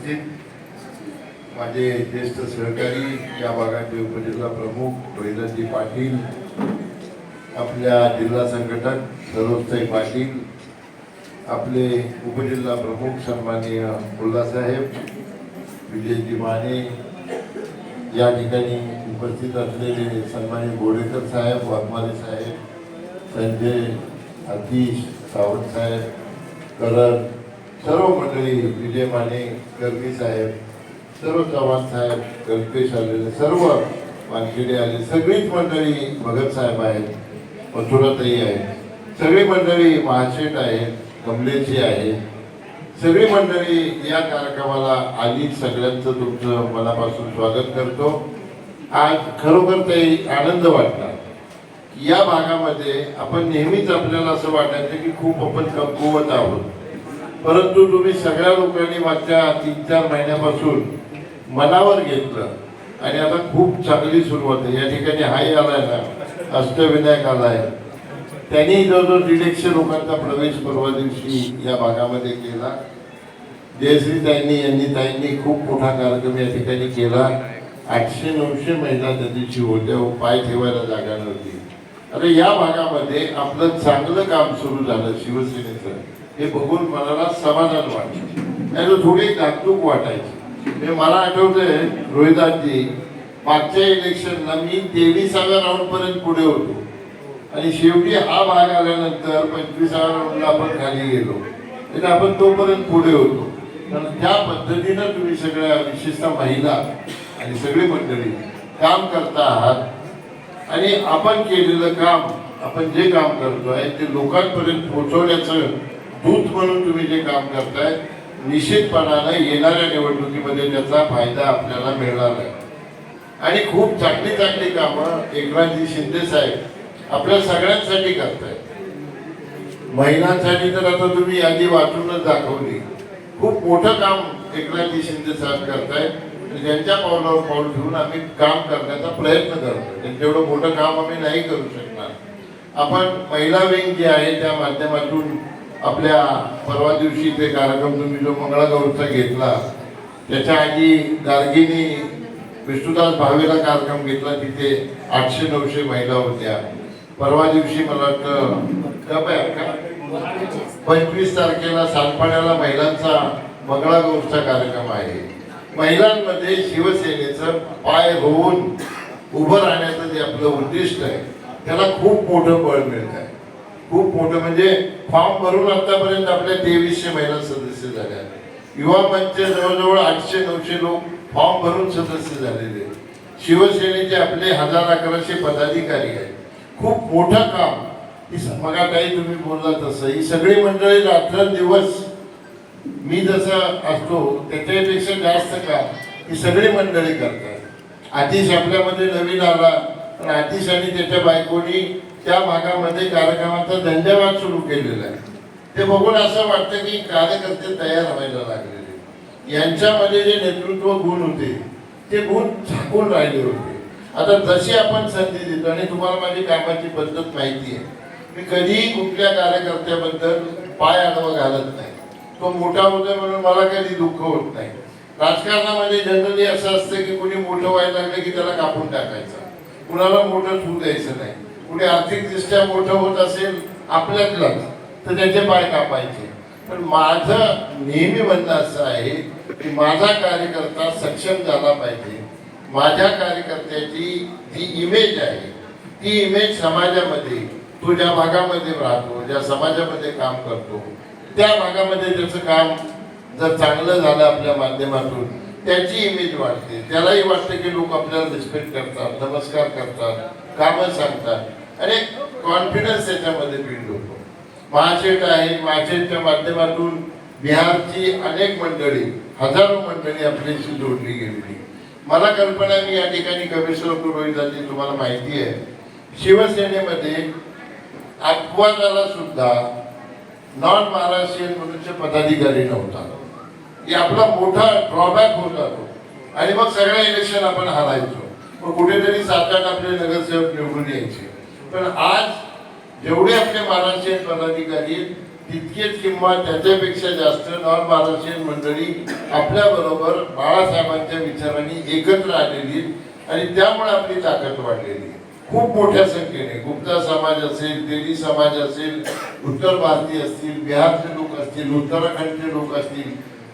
उपस्थित माझे ज्येष्ठ सहकारी या भागाचे उपजिल्हा प्रमुख वैदनजी पाटील आपल्या जिल्हा संघटक सरोजताई पाटील आपले उपजिल्हा प्रमुख सन्माननीय मुल्लासाहेब विजयजी माने या ठिकाणी उपस्थित असलेले सन्माननीय बोडेकर साहेब वाघमारे साहेब संजय अतिश सावंत साहेब करण सर्व मंडळी विजय माने गर्गी साहेब सर्व चव्हाण साहेब कल्पेश आलेले सर्व वानखेडे आले सगळीच मंडळी भगत साहेब आहेत मथुराताई आहेत. सगळी मंडळी महाशेठ आहेत कमलेची आहे सगळी मंडळी या कार्यक्रमाला आली सगळ्यांचं तुमचं मनापासून स्वागत करतो. आज खरोखर ते आनंद वाटला. या भागामध्ये आपण नेहमीच आपल्याला असं वाटायचं की खूप आपण कमकुवत आहोत. परंतु तुम्ही सगळ्या लोकांनी मागच्या तीन चार महिन्यापासून मनावर घेतलं. आणि आता खूप चांगली सुरुवात आहे. या ठिकाणी हाय आलाय ना अष्टविनायक आलाय. त्यांनी जवळजवळ दीडशे लोकांचा प्रवेश परवा दिवशी या भागामध्ये केला. जयश्री ताईंनी यांनी ताईंनी खूप मोठा कार्यक्रम या ठिकाणी केला. आठशे नऊशे महिला त्या दिवशी होत्या पाय ठेवायला जागा नव्हती अरे या भागामध्ये आपलं चांगलं काम सुरू झालं शिवसेनेचं. हे बघून मनाला समाधान वाटलं नाही थोडी धाकधूक वाटायची. हे मला आठवतंय रोहिदासजी मागच्या इलेक्शनला मी तेवीसाव्या राऊंड पर्यंत पुढे होतो. आणि शेवटी हा भाग आल्यानंतर पंचवीसाव्या राऊंडला आपण खाली गेलो. म्हणजे आपण तोपर्यंत पुढे होतो. कारण त्या पद्धतीनं तुम्ही सगळ्या विशेषतः महिला आणि सगळी मंडळी काम करता आहात. आणि आपण केलेलं काम आपण जे काम करतोय ते लोकांपर्यंत पोहोचवण्याचं दूत म्हणून तुम्ही जे काम करताय निश्चितपणानं येणाऱ्या निवडणुकीमध्ये त्याचा फायदा आपल्याला मिळणार आहे. आणि खूप चांगली चांगली कामं एकनाथजी शिंदे साहेब आपल्या सगळ्यांसाठी करतायत. महिलांसाठी तर आता तुम्ही यादी वाचूनच दाखवली. खूप मोठं काम एकनाथजी शिंदे साहेब करतायत. त्यांच्या पावलावर पाऊल ठेवून आम्ही काम करण्याचा प्रयत्न करतो त्यांचं एवढं मोठं काम आम्ही नाही करू शकणार. आपण महिला विंग जे आहे त्या माध्यमातून आपल्या परवा दिवशी ते कार्यक्रम तुम्ही जो मंगळागौरचा घेतला त्याच्या आधी गार्गीनी विष्णुदास भावेला कार्यक्रम घेतला तिथे आठशे नऊशे महिला होत्या. परवा दिवशी मला वाटतं का पंचवीस तारखेला सातपाड्याला महिलांचा मंगळागौरचा कार्यक्रम आहे. महिलांमध्ये शिवसेनेचं पाय होऊन उभं राहण्याचं जे आपलं उद्दिष्ट आहे त्याला खूप मोठं बळ मिळत आहे खूप मोठं म्हणजे फॉर्म भरून आतापर्यंत आपल्या तेवीसशे महिला सदस्य झाल्या युवा पंच जवळजवळ आठशे नऊशे लोक फॉर्म भरून सदस्य झालेले शिवसेनेचे आपले हजार अकराशे पदाधिकारी आहेत. खूप मोठं काम. ही मगा काही तुम्ही बोलला तसं. ही सगळी मंडळी रात्रंदिवस मी जसं असतो त्याच्यापेक्षा जास्त काम ही सगळी मंडळी करतात. आतिश आपल्यामध्ये नवीन आला पण आतिश आणि त्याच्या बायकोनी त्या भागामध्ये कार्यक्रमाचा धंदेवाद सुरू केलेला आहे. ते बघून असं वाटतं की कार्यकर्ते तयार व्हायला लागलेले. यांच्यामध्ये जे नेतृत्व गुण होते ते गुण झाकून राहिले होते. आता जशी आपण संधी देतो आणि तुम्हाला माझी कामाची पद्धत माहिती आहे मी कधीही कुठल्या कार्यकर्त्याबद्दल पाय आडवा घालत नाही. तो मोठा होतोय म्हणून मला कधी दुःख होत नाही. राजकारणामध्ये जनरली असं असतं की कोणी मोठं व्हायला लागलं की त्याला कापून टाकायचं. कुणाला मोठं होऊ द्यायचं नाही. कुणी आर्थिकदृष्ट्या मोठं होत असेल आपल्यातलाच तर त्याचे पाय कापायचे. पण माझं नेहमी म्हणणं असं आहे की माझा कार्यकर्ता सक्षम झाला पाहिजे. माझ्या कार्यकर्त्याची जी इमेज आहे ती इमेज समाजामध्ये तो ज्या भागामध्ये राहतो ज्या समाजामध्ये काम करतो त्या भागामध्ये त्याचं काम जर चांगलं झालं आपल्या माध्यमातून त्याची इमेज वाढते. त्यालाही वाटतं की लोक आपल्याला रिस्पेक्ट करतात नमस्कार करतात कामं सांगतात. आणि कॉन्फिडन्स त्याच्यामध्ये बिल्ड होतो. महाशेठ आहे महाशेठच्या माध्यमातून बिहारची अनेक मंडळी हजारो मंडळी आपल्याशी जोडली गेलेली. मला कल्पना मी या ठिकाणी कमेश्वर रोहित झाली तुम्हाला माहिती आहे. शिवसेनेमध्ये अपवादाला सुद्धा नॉन महाराष्ट्रीयन मनुष्य पदाधिकारी नव्हता. हे आपला मोठा ड्रॉबॅक होता जातो आणि मग सगळ्या इलेक्शन आपण हारायचो. मग कुठेतरी सात आठ आपले नगरसेवक निवडून यायचे. पण आज जेवढे आपले महाराष्ट्रीयन पदाधिकारी आहेत, तितकेच किंवा त्याच्यापेक्षा जास्त नॉन महाराष्ट्रीयन मंडळी आपल्या बरोबर बाळासाहेबांच्या विचारांनी एकत्र आलेली आणि त्यामुळे आपली ताकद वाढलेली आहे. खूप मोठ्या संख्येने. गुप्ता समाज असेल तेली समाज असेल उत्तर भारतीय असतील बिहारचे लोक असतील उत्तराखंडचे लोक असतील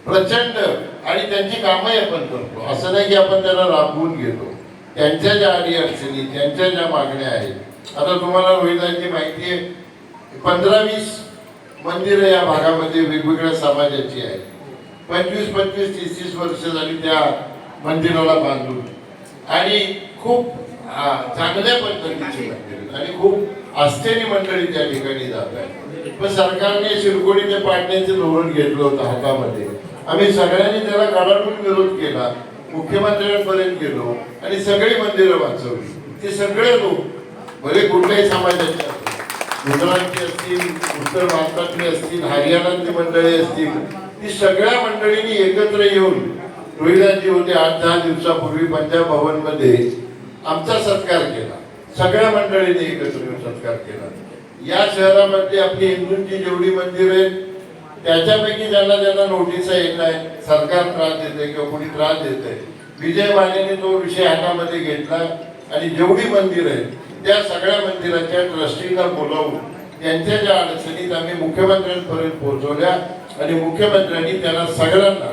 प्रचंड आणि त्यांची कामही आपण करतो. असं नाही की आपण त्याला राबवून घेतो. त्यांच्या ज्या अडीअडचणी त्यांच्या ज्या मागण्या आहेत आता तुम्हाला रोहितांची माहिती आहे पंधरा वीस मंदिरं या भागामध्ये वेगवेगळ्या समाजाची आहेत. पंचवीस पंचवीस तीस तीस वर्ष झाली त्या मंदिराला बांधून. आणि खूप चांगल्या पद्धतीची मंदिर आणि खूप आस्थेने मंडळी त्या ठिकाणी जात आहे पण सरकारने शिरकोडी ते पाडण्याचे धोरण घेतलं होतं हातामध्ये. आम्ही सगळ्यांनी त्याला गाडाडून विरोध केला. मुख्यमंत्र्यांपर्यंत गेलो आणि सगळी मंदिरं वाचवली. ते सगळे लोक भले कुठल्याही समाजाचे गुजरातची असतील उत्तर भारतातली असतील हरियाणातली मंडळी असतील ती सगळ्या मंडळींनी एकत्र येऊन रोहिदाजी होते आठ दहा दिवसापूर्वी पंजाब भवनमध्ये आमचा सत्कार केला. सगळ्या मंडळींनी एकत्र येऊन सत्कार केला. या शहरामध्ये आपली हिंदूंची जेवढी मंदिर आहेत त्याच्यापैकी ज्यांना ज्यांना नोटीस येत नाही सरकार त्रास देते किंवा कोणी त्रास देते. विजय मानेने तो विषय हातामध्ये घेतला आणि जेवढी मंदिर आहेत त्या सगळ्या मंदिराच्या ट्रस्टींना बोलावून त्यांच्या ज्या अडचणीत आम्ही मुख्यमंत्र्यांपर्यंत पोहोचवल्या आणि मुख्यमंत्र्यांनी त्यांना सगळ्यांना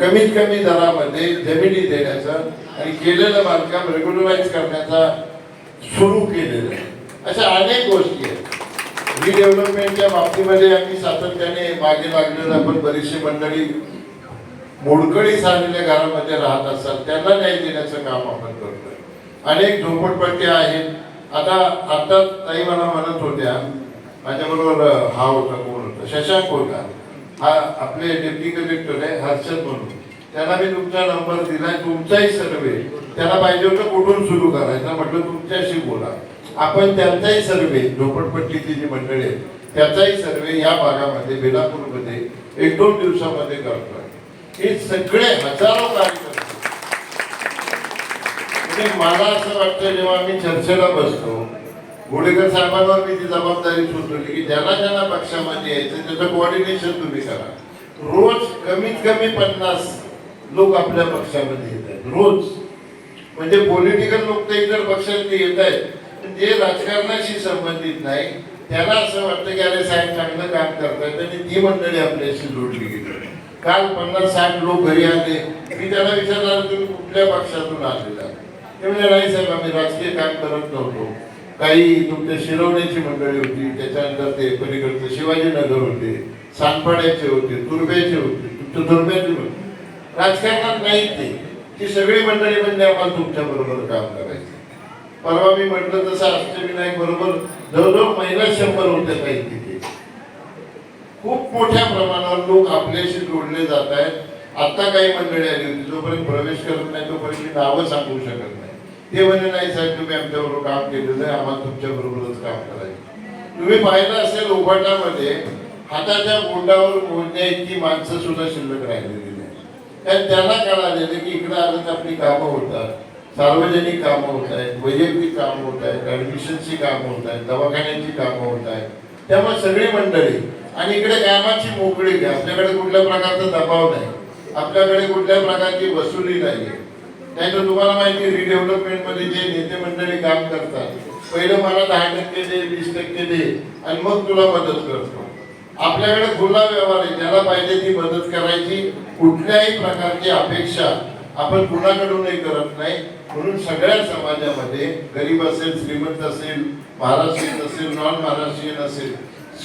कमीत कमी दरामध्ये जमिनी देण्याचा आणि केलेलं बांधकाम रेग्युलराईज करण्याचा सुरू केलेलं आहे. अशा अनेक गोष्टी आहेत. रिडेव्हलपमेंटच्या बाबतीमध्ये आम्ही सातत्याने मागे लागलेलं आपण बरीचशी मंडळी मोडकळी झालेल्या घरामध्ये राहत असतात त्यांना न्याय देण्याचं काम आपण करतो अनेक झोपडपट्ट्या आहेत. आता आता ताई मला म्हणत होत्या माझ्याबरोबर हा होता कोण होता? शशांक होता. हा आपले डेप्टी कलेक्टर आहे हर्षद म्हणून. त्यांना मी तुमचा नंबर दिलाय तुमचाही सर्वे. त्याला पाहिजे होतं कुठून सुरू करायचा म्हटलं तुमच्याशी बोला. आपण त्यांचाही सर्वे झोपडपट्टीची जी मंडळी आहेत त्याचाही सर्वे या भागामध्ये बेलापूरमध्ये एक दोन दिवसामध्ये करतोय. हे सगळे हजारो कार्यकर्ते मला असं वाटतं जेव्हा मी चर्चेला बसतो गोडेकर साहेबांवर मी ती जबाबदारी सोडवली की ज्यांना ज्यांना पक्षामध्ये यायचं त्याचं कोऑर्डिनेशन तुम्ही करा. रोज कमीत कमी पन्नास लोक आपल्या पक्षामध्ये येत आहेत रोज. म्हणजे पॉलिटिकल लोक तर इतर पक्षात येत आहेत पण जे राजकारणाशी संबंधित नाही त्याला असं वाटतं की अरे साहेब चांगलं काम करतात आणि ती मंडळी आपल्याशी जोडली गेली. काल पन्नास साठ लोक घरी आले. मी त्याला विचारणार तुम्ही कुठल्या पक्षातून आलेला? त्यामुळे म्हणजे साहेब आम्ही राजकीय काम करत नव्हतो. काही तुमच्या शिरवण्याची मंडळी होती त्याच्यानंतर ते पलीकडचं शिवाजीनगर होते सानपाड्याचे होते तुर्ब्याचे होते तुमच्या तुर्ब्याचे होते. राजकारणात नाही ते. ती सगळी मंडळी म्हणजे आम्हाला तुमच्या बरोबर काम करायचं. परवा मी म्हटलं तसं अष्टविनायक बरोबर जवळजवळ महिला शंभर होत्या काही तिथे. खूप मोठ्या प्रमाणावर लोक आपल्याशी जोडले जात आहेत. आता काही मंडळी आली होती जोपर्यंत प्रवेश करत नाही तोपर्यंत मी नावं सांगू शकत नाही. ते म्हणे नाही साहेब तुम्ही आमच्याबरोबर काम केलेलं आहे. आम्हाला तुमच्या बरोबरच काम करायचं तुम्ही पाहिलं असेल उभाटामध्ये हाताच्या बोटावर मोजण्या इतकी माणसं सुद्धा शिल्लक राहिलेली नाही कारण त्यांना कळालेलं की इकडे आलं तर आपली कामं होतात. सार्वजनिक कामं होत आहेत वैयक्तिक कामं होत आहेत ऍडमिशनची कामं होत आहेत दवाखान्याची कामं होत आहेत. त्यामुळे सगळी मंडळी आणि इकडे कामाची मोकळी आपल्याकडे कुठल्या प्रकारचा दबाव नाही. आपल्याकडे कुठल्या प्रकारची वसुली नाही नाही तर तुम्हाला माहिती रिडेव्हलपमेंटमध्ये जे नेते मंडळी काम करतात पहिलं मला दहा टक्के दे वीस टक्के दे आणि मग तुला मदत करतो. आपल्याकडे खुला व्यवहार आहे ज्याला पाहिजे ती मदत करायची. कुठल्याही प्रकारची अपेक्षा आपण कुणाकडूनही करत नाही. म्हणून सगळ्या समाजामध्ये गरीब असेल श्रीमंत असेल महाराष्ट्रीयन असेल नॉन महाराष्ट्रीयन असेल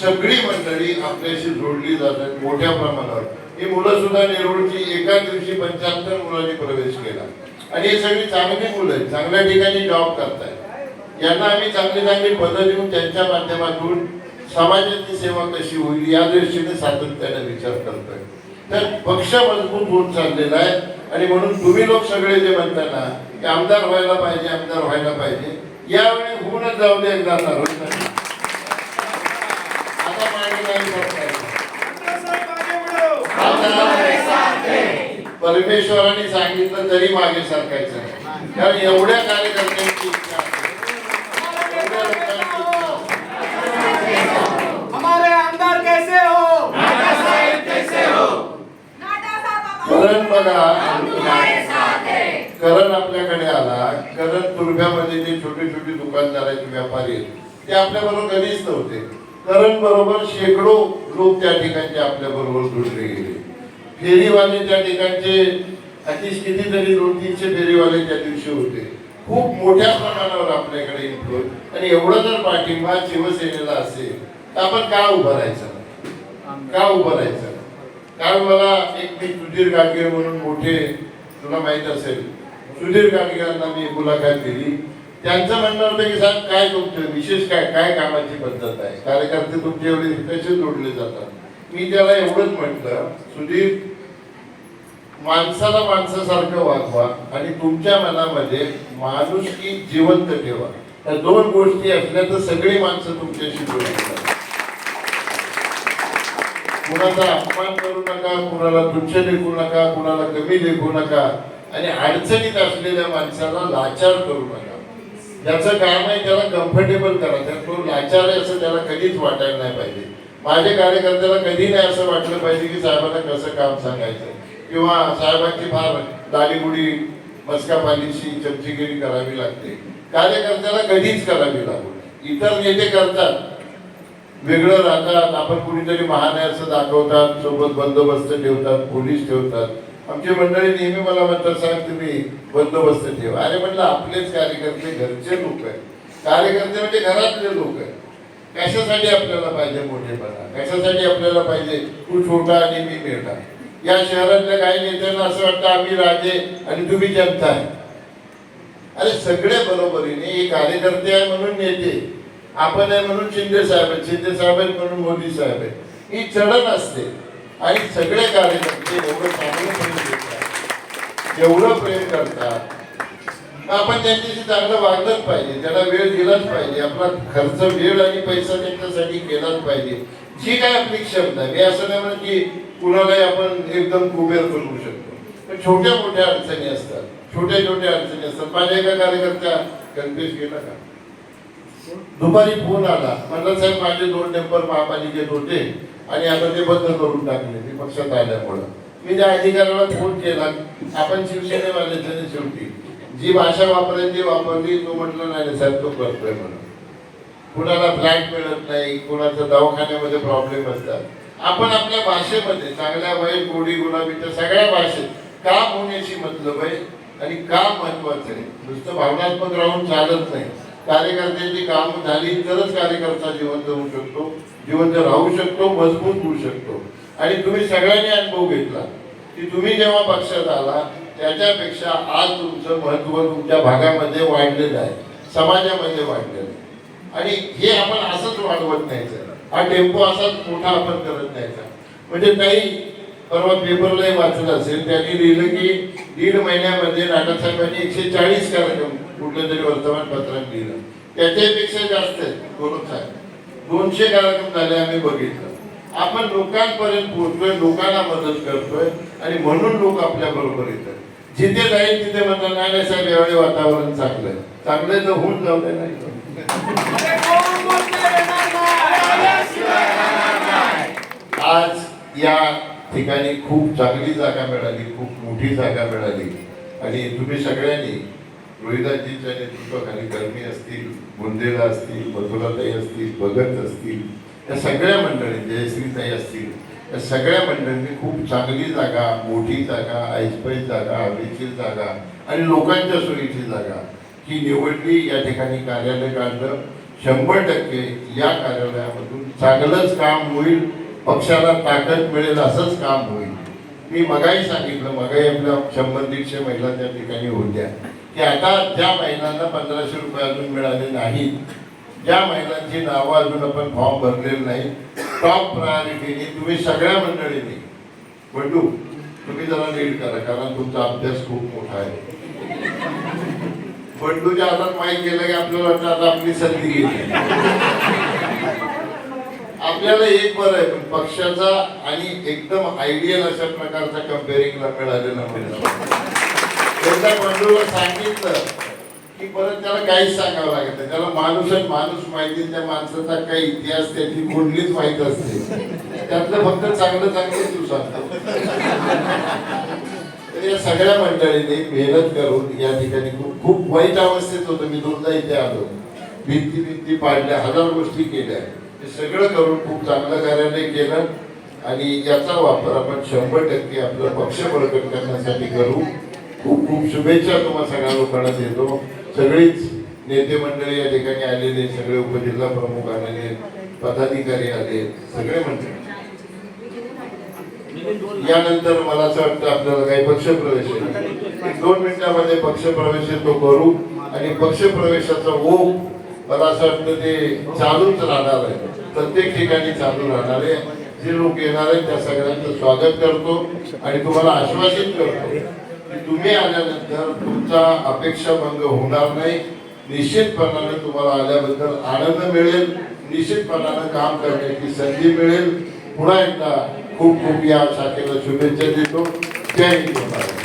सगळी मंडळी आपल्याशी जोडली जातात मोठ्या प्रमाणावर. ही मुलं सुद्धा नेरूळची एका दिवशी पंच्याहत्तर मुलांनी प्रवेश केला. आणि हे सगळी चांगली मुलं आहेत. चांगल्या ठिकाणी जॉब करतायत. यांना आम्ही चांगली चांगली पदं देऊन त्यांच्या माध्यमातून समाजाची सेवा कशी होईल या दृष्टीने सातत्याने विचार करतोय. तर पक्ष मजबूत होत चाललेला आहे. आणि म्हणून तुम्ही लोक सगळे जे म्हणता ना की आमदार व्हायला पाहिजे आमदार व्हायला पाहिजे यावेळी होऊनच जाऊ दे एकदा आता मागे नाही परमेश्वराने सांगितलं तरी मागे सरकायचं. कारण एवढ्या कार्यकर्त्यांची इच्छा करण बघा. करण आपल्याकडे आला. करण तुरब्यामध्ये जे छोटे छोटे दुकानदाराचे व्यापारी ते ते आपल्याबरोबर कधीच नव्हते. करण बरोबर शेकडो लोक त्या ठिकाणचे आपल्या बरोबर जुडले गेले. फेरीवाले त्या ठिकाणचे अतिश कितीतरी दोन तीनशे फेरीवाले त्या दिवशी होते. खूप मोठ्या प्रमाणावर आपल्याकडे इन्फ्लुएन्स आणि एवढं जर पाठिंबा शिवसेनेला असेल तर आपण का उभं राहायचं? का उभं राहायचं? कारण मला एक मी सुधीर गाडगे म्हणून मोठे तुला माहीत असेल सुधीर गाडगेंना मी मुलाखत दिली. त्यांचं म्हणणं होतं की साहेब काय तुमचं? विशेष काय? काय कामाची पद्धत आहे? कार्यकर्ते तुमचे एवढे कसे जोडले जातात. मी त्याला एवढंच म्हटलं सुदीप माणसाला माणसासारखं वागवा आणि तुमच्या मनामध्ये माणुसकी जिवंत ठेवा. या दोन गोष्टी असल्या तर सगळी माणसं तुमच्याशी जोडतात कुणाचा अपमान करू नका कुणाला तुच्छ लेखू नका कुणाला कमी लेखू नका आणि अडचणीत असलेल्या माणसाला लाचार करू नका. ज्याचं काम आहे त्याला कम्फर्टेबल करा तर तो लाचार आहे असं त्याला कधीच वाटायला नाही पाहिजे. माझ्या कार्यकर्त्याला कधी नाही असं वाटलं पाहिजे की साहेबांना कसं काम सांगायचं. किंवा साहेबांची फार दाढीबुडी मस्कापालीशी चमचीगिरी करावी लागते. कार्यकर्त्याला कधीच करावी लागू इतर नेते करतात. वेगळं राहतात. आपण कुणीतरी महान आहे असं दाखवतात. सोबत बंदोबस्त ठेवतात. पोलीस ठेवतात. आमची मंडळी नेहमी मला म्हणतात साहेब तुम्ही बंदोबस्त ठेवा. अरे म्हटलं आपलेच कार्यकर्ते घरचे लोक आहेत. कार्यकर्ते म्हणजे घरातले लोक आहेत. कशासाठी आपल्याला पाहिजे मोठेपणा? कशासाठी आपल्याला पाहिजे तू छोटा आणि मी मिळता या शहरातल्या काही नेत्यांना असं वाटतं आम्ही राजे आणि तुम्ही जनता आहे. अरे सगळे बरोबरीने हे कार्यकर्ते आहे म्हणून नेते. आपण आहे म्हणून शिंदे साहेब आहेत शिंदे साहेब आहेत म्हणून मोदी साहेब आहेत. ही चढण असते. आणि सगळे कार्यकर्ते एवढं चांगलं प्रेम देतात. एवढं प्रेम करतात आपण त्यांच्याशी चांगलं वागलंच पाहिजे. त्याला वेळ दिलाच पाहिजे. आपला खर्च वेळ आणि पैसा त्यांच्यासाठी केलाच पाहिजे. जी काय आपली क्षमता मी असं नाही म्हणत की कुणालाही आपण एकदम कुबेर बनवू शकतो. पण छोट्या मोठ्या अडचणी असतात. छोट्या छोट्या अडचणी असतात. माझ्या एका कार्यकर्त्या कन्फ्युज गेला का? दुपारी फोन आला. म्हणलं साहेब माझे दोन टेम्पर महापालिकेत होते आणि आता ते बंद करून टाकले. ते पक्षात आल्यामुळं. मी त्या अधिकाऱ्याला फोन केला. आपण शिवसेनेवाल्याचे जी भाषा वापरायची वापरली तो म्हटलं नाही साहेब तो करतोय म्हणून. कुणाला फ्लॅट मिळत नाही कुणाचा दवाखान्यामध्ये प्रॉब्लेम असतात. आपण आपल्या भाषेमध्ये चांगल्या वय गोडी गुलाबीच्या सगळ्या भाषेत काम होण्याची मतलब आहे आणि काम महत्वाचं आहे. नुसतं भावनात्मक राहून चालत नाही. कार्यकर्त्यांची काम झाली तरच कार्यकर्ता जिवंत होऊ शकतो जिवंत राहू शकतो मजबूत होऊ शकतो. आणि तुम्ही सगळ्यांनी अनुभव घेतला. की तुम्ही जेव्हा पक्षात आला त्याच्यापेक्षा आज तुमचं महत्त्व तुमच्या भागामध्ये वाढलेलं आहे. समाजामध्ये वाढलेलं आहे. आणि हे आपण असंच वाढवत न्यायचं हा टेम्पो असाच मोठा आपण करत न्यायचा म्हणजे काही परवा पेपरलाही वाचलं असेल त्यांनी लिहिलं की दीड महिन्यामध्ये नानासाहेबांनी एकशे चाळीस कार्यक्रम कुठलं तरी वर्तमानपत्रात लिहिलं. त्याच्यापेक्षा जास्त आहेत. दोन साहेब दोनशे कार्यक्रम झाले आम्ही बघितलं. आपण लोकांपर्यंत पोहोचतोय लोकांना मदत करतोय आणि म्हणून लोक आपल्या बरोबर येतात. जिथे जाईल तिथे म्हणतात नाही नाही साहेब यावेळी वातावरण चांगलं आहे चांगलं तर होऊन जाऊ नाही आज या ठिकाणी खूप चांगली जागा मिळाली खूप मोठी जागा मिळाली. आणि तुम्ही सगळ्यांनी रोहिदासजीच्या नेतृत्वाखाली कर्मी असतील बुंदेला असतील मधुराताई असतील भगत असतील या सगळ्या मंडळी जयश्रीताई असतील या सगळ्या मंडळींनी खूप चांगली जागा मोठी जागा ऐसपैस जागा हवेची जागा आणि लोकांच्या सोयीची जागा ही निवडली. या ठिकाणी कार्यालय काढलं. शंभर टक्के या कार्यालयामधून चांगलंच काम होईल. पक्षाला ताकद मिळेल असंच काम होईल. मी मगाही सांगितलं मगाही आपल्या शंभर दीडशे महिला त्या ठिकाणी होत्या. की आता ज्या महिलांना पंधराशे रुपये अजून मिळाले नाहीत ज्या महिलांची नावं अजून आपण फॉर्म भरलेले नाही टॉप प्रायोरिटीने तुम्ही सगळ्या मंडळींनी बंडू तुम्ही जरा लीड करा कारण तुमचा अभ्यास खूप मोठा आहे. बंडूच्या हातात माहीत गेलं की आपल्याला वाटतं आता आपली संधी गेली. आपल्याला एक बरं आहे पण पक्षाचा आणि एकदम आयडियल अशा प्रकारचा कम्पेअरिंगला मिळालेला मिळाला एकदा बंडूला सांगितलं की परत त्याला काहीच सांगावं लागत नाही. त्याला माणूस आणि माणूस माहिती त्या माणसाचा काही इतिहास त्याची कुंडलीच माहीत असते. त्यातलं फक्त चांगलं चांगलं तू सांगतो त्या सगळ्या मंडळींनी मेहनत करून या ठिकाणी खूप खूप वाईट अवस्थेत होतं. मी दोनदा इथे आलो. भिंती भिंती पाडल्या हजार गोष्टी केल्या. हे सगळं करून खूप चांगलं कार्यालय केलं. आणि याचा वापर आपण शंभर टक्के आपलं पक्ष बळकट करण्यासाठी करू. खूप खूप शुभेच्छा तुम्हाला सगळ्या लोकांना देतो सगळीच नेते मंडळी या ठिकाणी आलेले सगळे उपजिल्हा प्रमुख आलेले पदाधिकारी आले सगळे मंडळी. यानंतर मला असं वाटतं आपल्याला काही पक्षप्रवेश दोन मिनिटामध्ये पक्षप्रवेश तो करू आणि पक्षप्रवेशाचा ओप मला असं वाटतं ते चालूच राहणार आहे. प्रत्येक ठिकाणी चालू राहणार आहे. जे लोक येणार आहेत त्या सगळ्यांचं स्वागत करतो आणि तुम्हाला आश्वासित करतो. की तुम्ही आल्यानंतर तुमचा अपेक्षा भंग होणार नाही. निश्चितपणाने तुम्हाला आल्याबद्दल आनंद मिळेल. निश्चितपणाने काम करण्याची संधी मिळेल. पुन्हा एकदा खूप खूप या शाखेला शुभेच्छा देतो. जय हिंद.